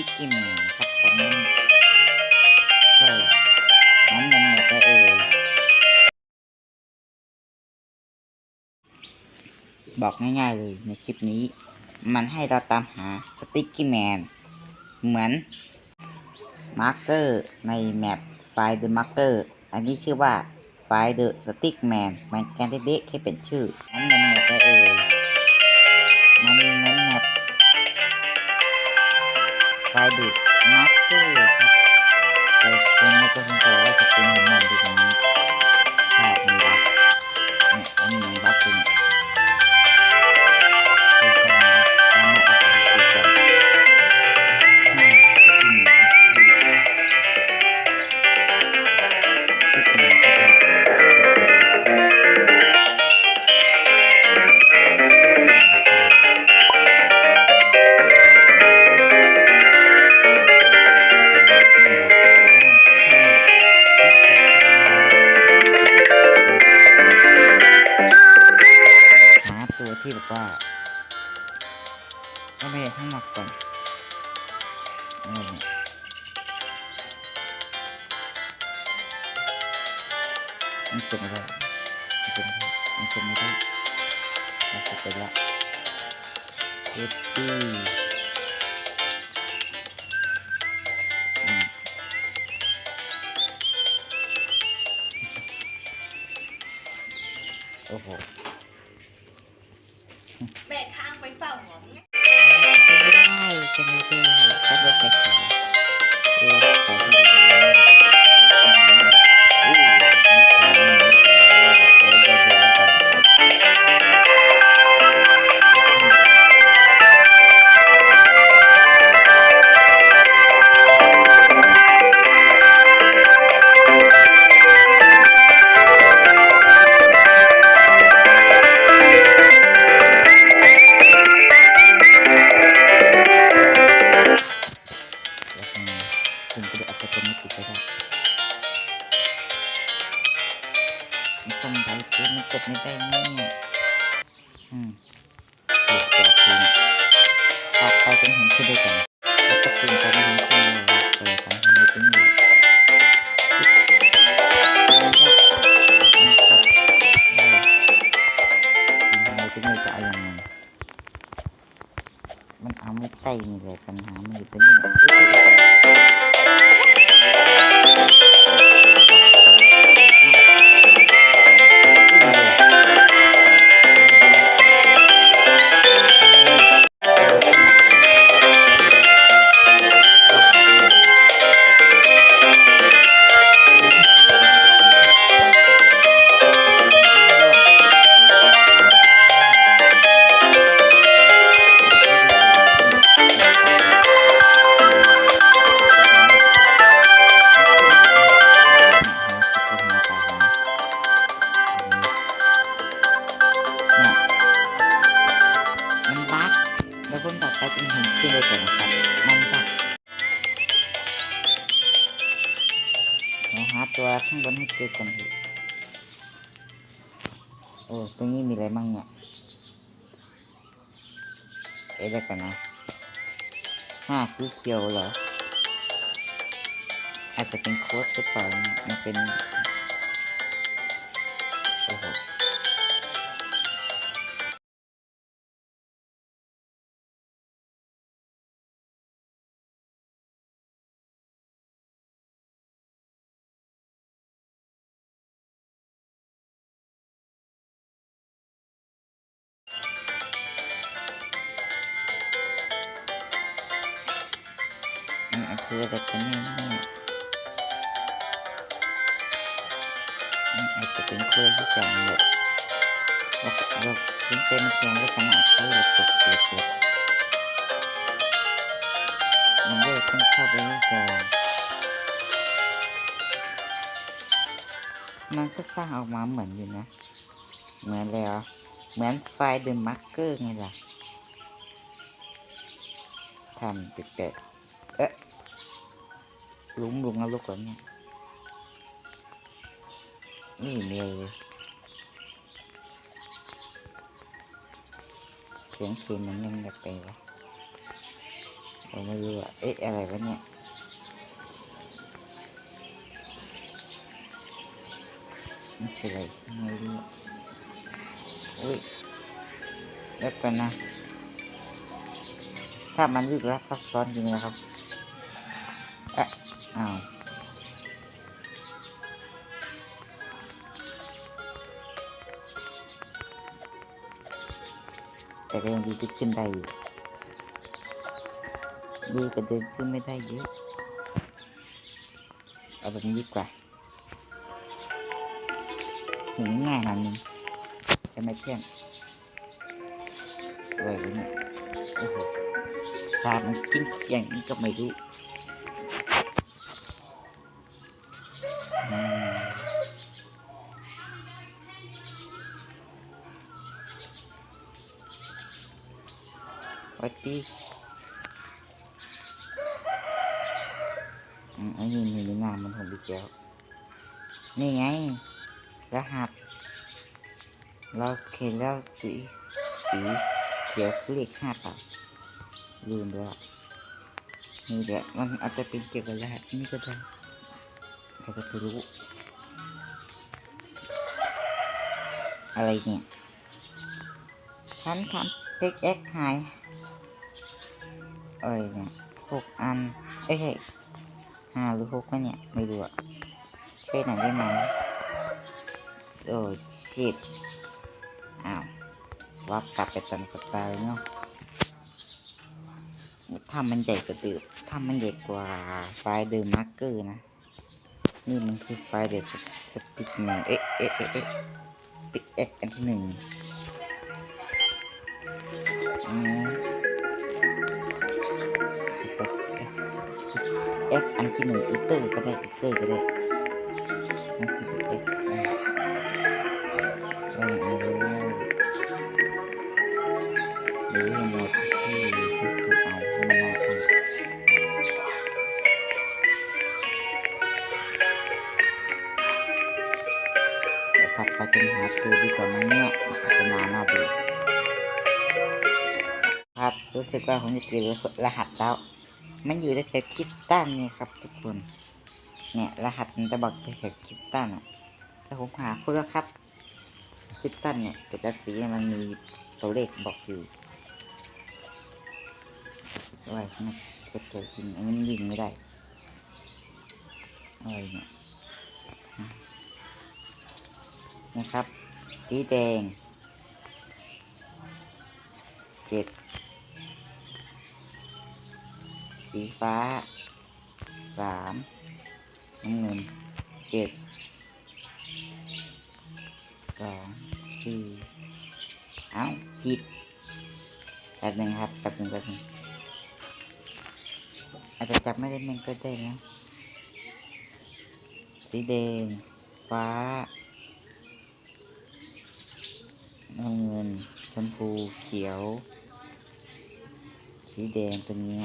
ติ๊กกี้แมนครับผมใช่นั้นยังไงก็เอ่ยบอกง่ายๆเลยในคลิปนี้ มันให้เราตามหาสติ๊กกี้แมนเหมือนมาร์กเกอร์ในแมปไฟล์ The Marker อันนี้ชื่อว่าไฟล์ The Stick Man มันแกนเด็กแค่เป็นชื่อนั้นยังไงก็เอ่ยมันเหมือนแมปไฟดูดมาร์กเกอร์ครับแต่ผมไม่ก็สน ใจว่าจะเป็ ขับ ใต้นี่เลยปัญหามันอ ขียวเหรอ อาจจะเป็นโค้ดหรือเปล่ามันเป็น คืออะไรกันแน่เนี่ยมันอาจจะเป็นเครื่องที่จังเลยเราเราสนใจมันเพียงลักษณะเขาเลยตกเกล็ดมันเลยต้องเข้าไปในจอมันก็สร้างออกมาเหมือนอยู่นะ เหมือนแล้วเหมือนไฟล์ The Marker ไงล่ะทำแปลกๆเปวะผมไม่รู้อะเอ๊ะ อะไรวะเนี่ยนี่คืออะไรไม่รู้อะอุ้ยแล้วกันนะถ้ามันลึกลับซั อ้าวแต่ก็ยังดีที่ขึ้นได้อยู่ดีกว่าเดินขึ้นไม่ได้เยอะเอาแบบนี้ดีกว่าถึงง่ายหน่อยนึงใช่ไหมเพื่อนอะไรวะเนี่ยโอ้โหสามันกิ้งเคียงนี่ก็ไม่รู้ สวัสดีอืมไอ้นี่มีในนามันของพี่แก้วนี่ไง รหัส เราเขียนแล้วสีสีเขียวเลขห้าเปล่าลืมแล้วนี่แหละมันอาจจะเป็นเกี่ยวกับรหัสนี่ก็ได้ใครจะไปรู้ อะไรเนี่ยฉันทำเพ็กเอ็กหาย อะไรเนี่ยหกอันเอ้ยห้าหรือหกวะเนี่ย ไม่รู้อะช่วยหน่อยได้ไหมโอ้ชิตอ้าววับกลับไปตามสไตล์เนาะถ้ามันใหญ่กว่าเดิมถ้ามันใหญ่กว่าไฟล์เดิมมาร์กเกอร์นะ นี่มันคือไฟล์เดิมสติ๊กแมนเอ๊ะเอ๊ะเอ๊ะเอ๊ะปิกเอ็กอันที่หนึ่ง เอ็กอันที่หนึ่งอีเตอร์ก็ได้อีเตอร์ก็ได้นั่นคือเอ็กเออเออหรือให้หมดที่ที่คือเอาให้มันมาทำแต่ถัดไปจะหาเจอดีกว่ามั้งเนี่ยพัฒนาหน้าดูครับรู้สึกว่าผมจะเจอรหัสแล้ว มันอยู่ในแถวคิดตันนี่ครับทุกคน เนี่ยรหัสมันจะบอกแถวคิดตันอะแล้วผมหาเพื่อครับ คิดตันเนี่ยแต่ละสีเนี่ยมันมีตัวเลขบอกอยู่ว่ามันจะเกิดจริงอันนี้ยิงไม่ได้อะไรเนี่ยนะครับ สีแดงเจ็ด สีฟ้าสามน้ำเงินเจ็ดสองสี่เอ้าผิดแป๊บหนึงครับแป๊บหนึงแป๊บหนึงอาจจะจับไม่ได้ม่นก็ได้นะ สีแดง ฟ้าน้ำเงินชมพูเขียว สีแดงตัวนี้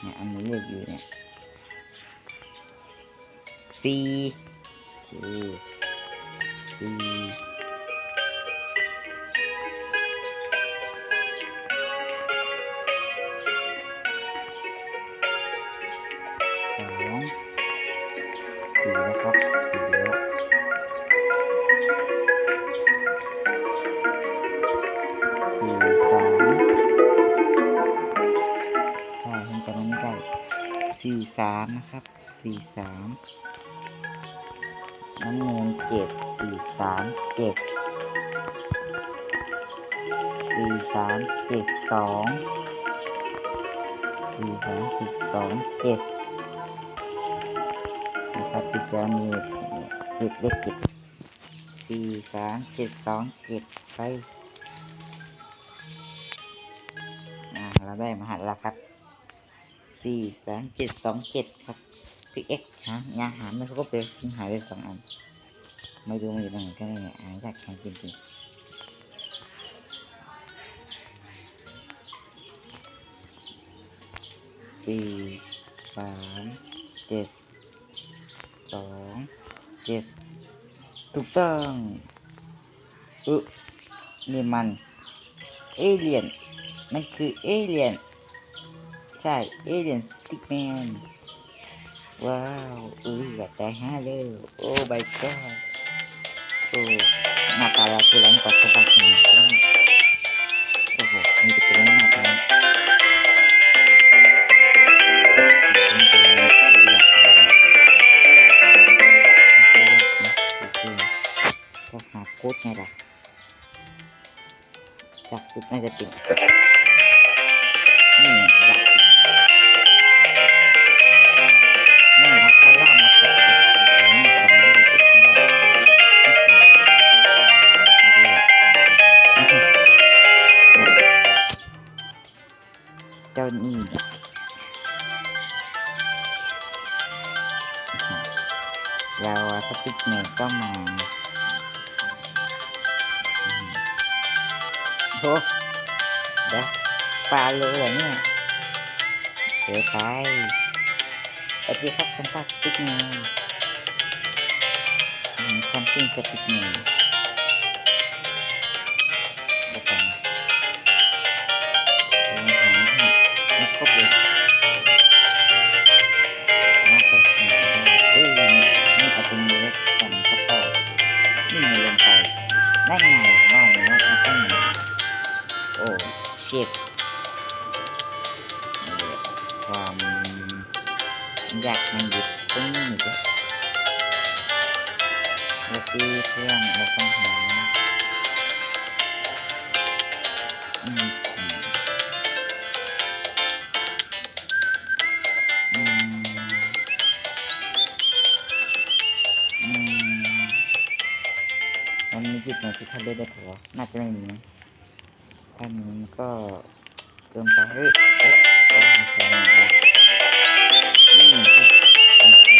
เนี่ยอันนี้เลือกอยู่เนี่ยสี่โอเคสี่ นะครับสี่สามน้ำเงินเจ็ดสี่สามเจ็ดสี่สามเจ็ดสองสี่สามเจ็ดสองเจ็ดนะครับที่จะมีเกตเลขเกตสี่สามเจ็ดสองเจ็ดไปอ่าเราได้มาหัสแล้วครับ สี่สามเจ็ดสองเจ็ดครับพี่เอ็กหายาหาไม่ครบเลยเพิ่งหายไปสองอัน ไม่รู้มันอยู่ตรงไหนก็ได้เนี่ยอ่านจากแข่งจริงสี่สามเจ็ดสองเจ็ดถูกต้องอึนี่มัน เอเลียน มันคือเอเลียน ใช่เอเลียนสติ๊กแมนว้าวอุ้ยอยากใจห้าเลยโอ้ my god โอ้หน้าตาเราคือหลังกว่าสบายขนาดนี้โอ้โหมีแต่ตัวนี้หน้าตัวนี้ก็หาโค้ดไงล่ะจากสุดน่าจะเป็นนี่หลัก จ้านี่เราสติ๊กเมนก็มาโอ้เดี๋ยวฟาเลยเหรอเนี่ยเดี๋ยวไปสวัสดีครับซันต้าสติ๊กเมนแคมปิ้งสติ๊กเมน ได้ไงว่ามันว่ามันต้องโอ้ชิบความอยากมันหยุดตรงนี้จ้ะแล้วตีเพื่อนเราต้องหา ได้ได้เปล่วน่าจะไม่มีนะถ้ามีก็เกินไปเฮ้ยเอ๊ะเอามาใส่หน่อยว่ะอืมเค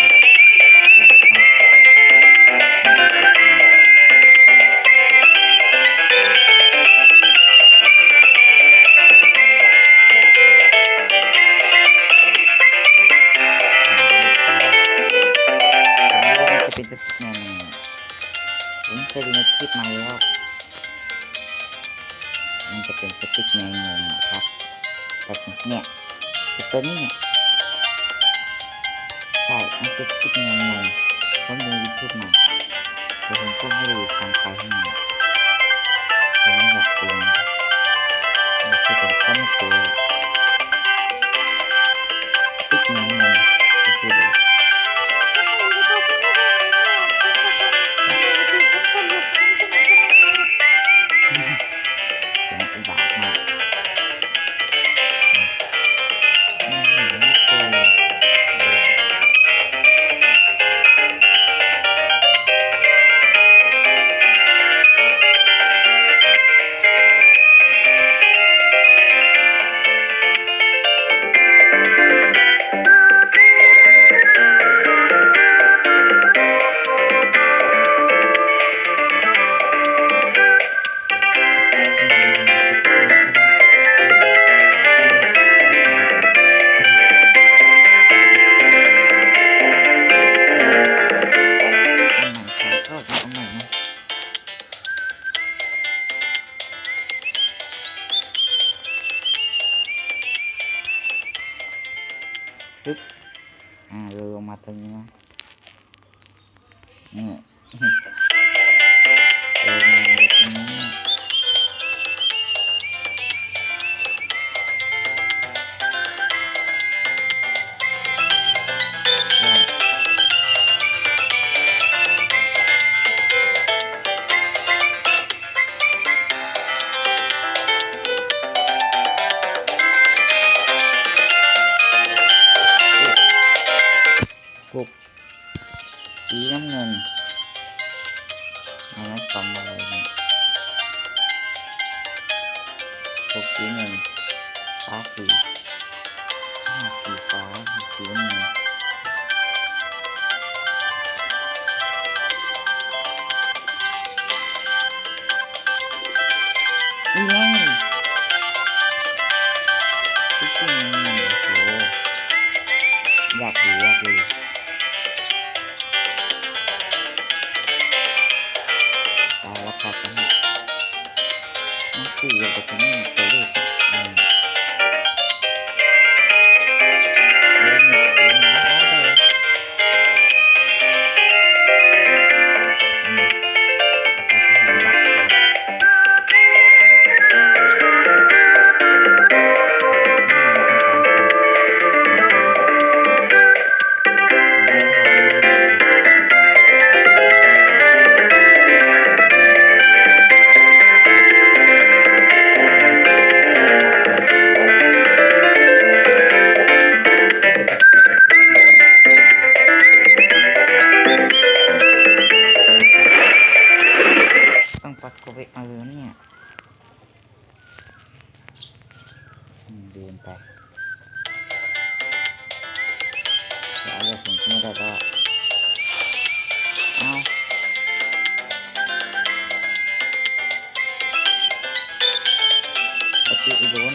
จะเป็นสติ๊กแมนยังไงผมเคยดูในคลิปมา สติ๊กแมนงงนะครับแต่เนี่ยตัวนี้เนี่ยใช่มันเป็นสติ๊กแมนงงผมดูยูทูบมาแต่ผมก็ไม่รู้ทางไปให้มันผมไม่อยากเตือนมันคือผมก็ไม่เจอสติ๊กแมนงงก็คือแบบ ปึ๊บอ่าเลยลงม ทำอะไรเลยนะหกสีหนึ่งฟ้าสีห้าสีฟ้าหกสีหนึ่ง คืออ้โดน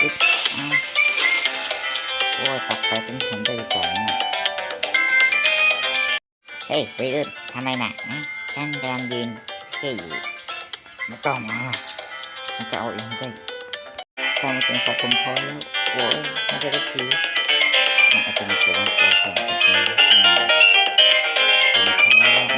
ปึ๊บอ้โอ้ยตัดไปเป็นผมไปสองอะเฮ้ยไปอื่ทำไมน่ะนะฉันกำลังยืนเท่ยู่มาต่อมามันจะเอาเองได้ถ้ามันเป็นของผมพอแล้วโอ้ยไม่ได้ก็คือมันอาจจะมีเส้วตัวของผมเองผมพอแล้ว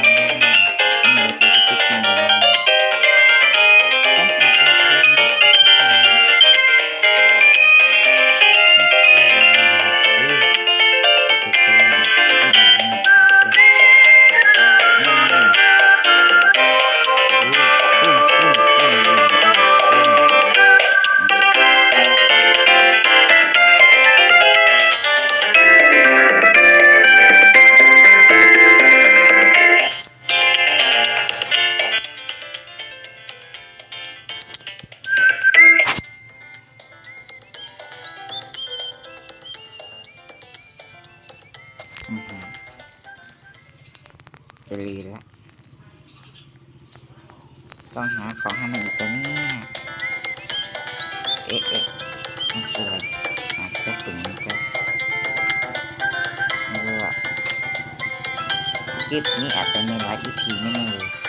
คลิปนี่แอบเปเมนไว้อีกทีไม่แน่เลย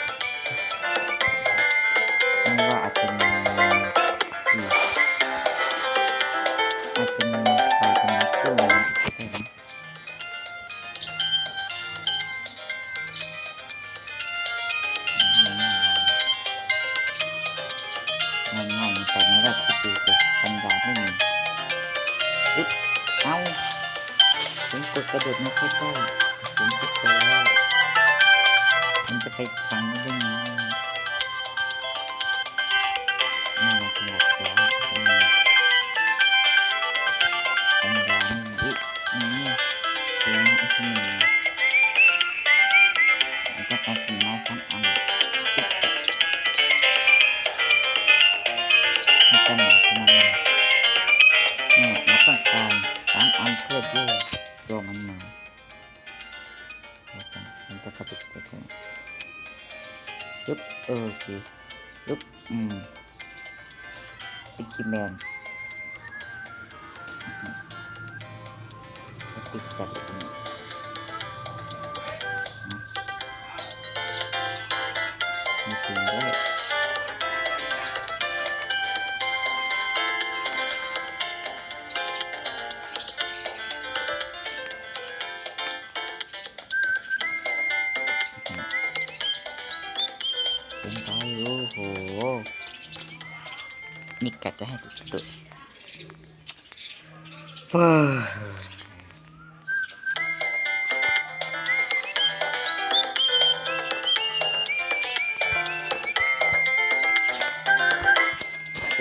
hmm นไปโอ้โห นี่กัดจะให้ตุตุผ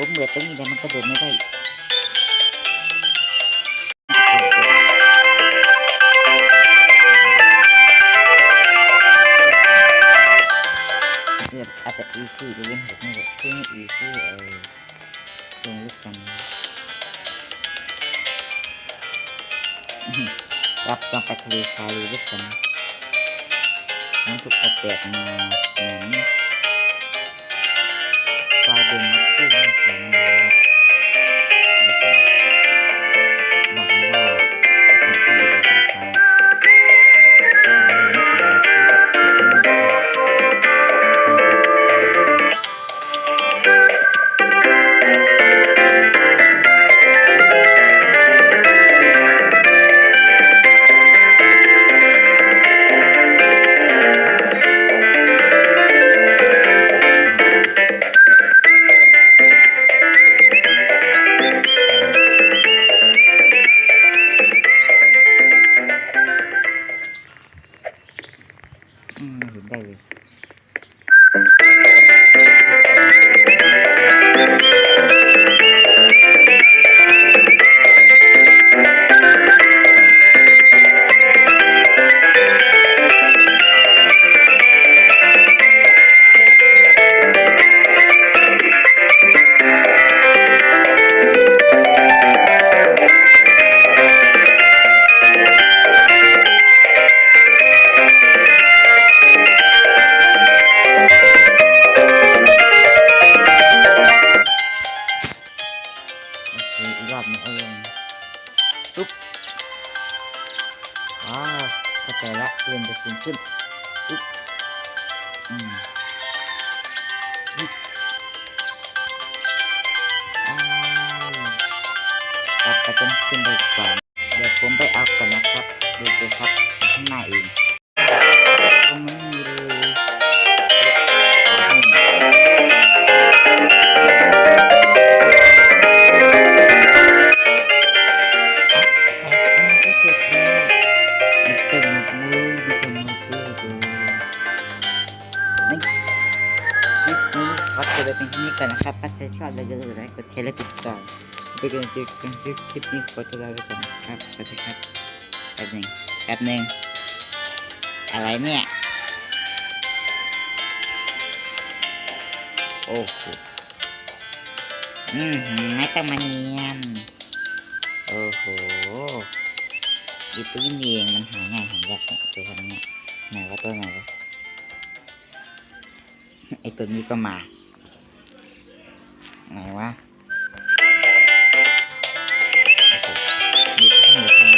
มเหมือนตรงนี้แต่มันกระโดดไม่ได้ อาจจะอีซี่หรือเป็นหตุนี่แหละที่ไม่อีซี่เออลงลึกกันรับลองไปทะเลทรายลึกกันน้ำทุกออกแบบมาเหมือนไฟเดินมักขึ้นของหนูลึกกัน อีกรอบนึงเอาลงปุ๊บอ๋อเข้าใจละเลื่อนจะสูงขึ้นปุ๊บอืมปุ๊บอ้าวกลับไปจนขึ้นไปก่อนเดี๋ยวผมไปเอาก่อนนะครับ ดูไปครับ ถ้าใครชอย่าลืมกดไลค์กดแชร์และติดตามไปกันเจอกันคลิปคลิปนี้ขอตัวลาไปก่อนครับสวัสดีครับแป๊บหนึ่งแป๊บหนึ่งอะไรเนี่ยโอ้โหอืมไม่ต้องมาเนียนโอ้โหอีตัวนี้เองมันหาง่ายหายากเนี่ยตัวนี้ไหนว่าตัวไหนวะไอตัวนี้ก็มา ไหนวะมีทั้งหมด